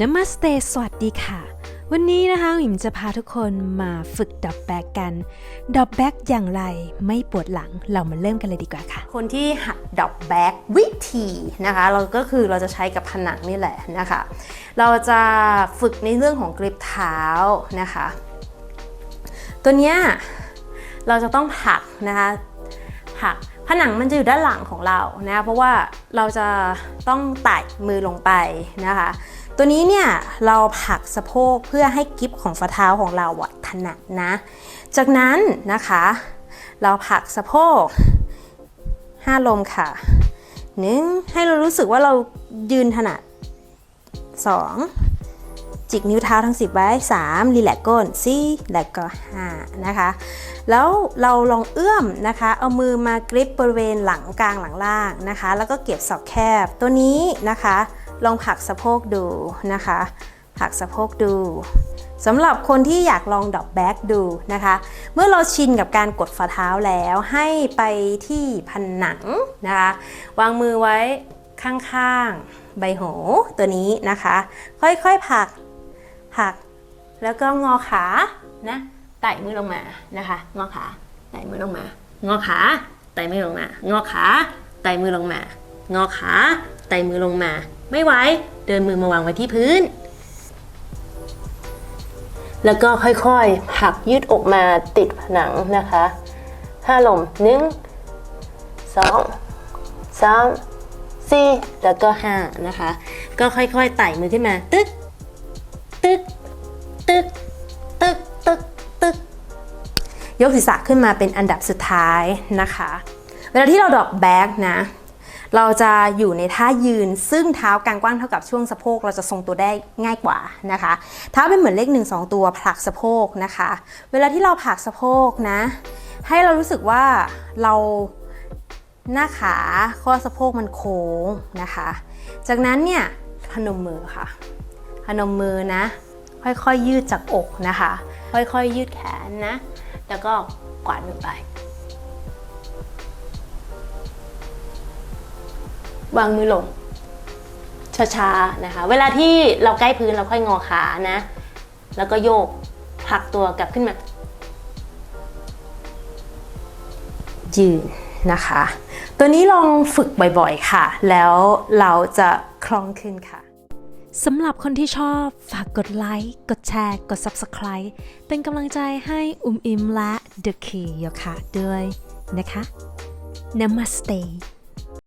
นมัสเตสวัสดีค่ะ วันนี้นะคะหมิมจะพาทุกคนมาฝึกดับแบกกันดับแบกอย่างไรไม่ปวดหลังเรามาเริ่มกันเลยดีกว่าค่ะ คนที่หัดดอกแบกวิธีนะคะ เราก็คือเราจะใช้กับผนังนี่แหละนะคะ เราจะฝึกในเรื่องของกริปเท้านะคะ ตัวเนี้ยเราจะต้องผลักนะคะผลักผนังมันจะอยู่ด้านหลังของเรานะเพราะว่าเราจะต้องไต่มือลงไปนะคะ ตัวนี้เนี่ยเราผักสะโพกเพื่อให้กิฟของฝ่าเท้าของเราอะถนัดนะ จากนั้นนะคะ เราผักสะโพก5ลมค่ะหนึ่งให้เรารู้สึกว่าเรายืนถนัด 2 จิกนิ้วเท้าทั้ง 10 ไว้ 3 รีแลกก้น 4 แล้วก็ 5 นะคะ แล้วเราลองเอื้อมนะคะ เอามือมากริปบริเวณหลังกลางหลังล่างนะคะ แล้วก็เก็บศอกแคบตัวนี้นะคะ ลองผลักสะโพกดูนะคะผลักสะโพกดูสำหรับคนที่อยากลองดอกแบ็กดูนะคะ เมื่อเราชินกับการกดฝ่าเท้าแล้วให้ไปที่ผนังนะคะ วางมือไว้ข้างๆ ใบหูตัวนี้นะคะ ค่อยๆผลักผลัก แล้วก็งอขานะไต่มือลงมานะคะ งอขาไต่มือลงมา งอขาไต่มือลงมา งอขาไต่มือลงมา งอขาไต่มือลงมา ไม่ไหว เดินมือมาวางไว้ที่พื้น แล้วก็ค่อยๆผลักยืดอกมาติดผนังนะคะห้าลมหนึ่งสองสามสี่แล้วก็ห้านะคะ ก็ค่อยๆ ไต่มือขึ้นมา ตึ๊ก ตึ๊ก ตึ๊ก ตึ๊ก ตึ๊ก ตึ๊ก ยกศีรษะขึ้นมาเป็นอันดับสุดท้ายนะคะ เวลาที่เราดอกแบ็กนะ เราจะอยู่ในท่ายืน ซึ่งเท้ากางกว้างเท่ากับช่วงสะโพก เราจะทรงตัวได้ง่ายกว่านะคะ เท้าเป็นเหมือนเลข1 2ตัวผลักสะโพกนะคะ เวลาที่เราผลักสะโพกนะ ให้เรารู้สึกว่าเราหน้าขาข้อสะโพกมันโค้งนะคะ จากนั้นเนี่ยพนมมือค่ะ พนมมือนะ ค่อยๆยืดจากอกนะคะ ค่อยๆยืดแขนนะ แล้วก็กวาดมือไป วางมือลงช้าๆนะคะ เวลาที่เราใกล้พื้นเราค่อยงอขานะ แล้วก็โยกผลักตัวกลับขึ้นมา ยืนนะคะ ตัวนี้ลองฝึกบ่อยๆค่ะ แล้วเราจะคล่องขึ้นค่ะสำหรับคนที่ชอบฝากกดไลค์ กดแชร์ กด Subscribe เป็นกำลังใจให้อุ้มอิมและ The Key ยคะด้วยนะคะ Namaste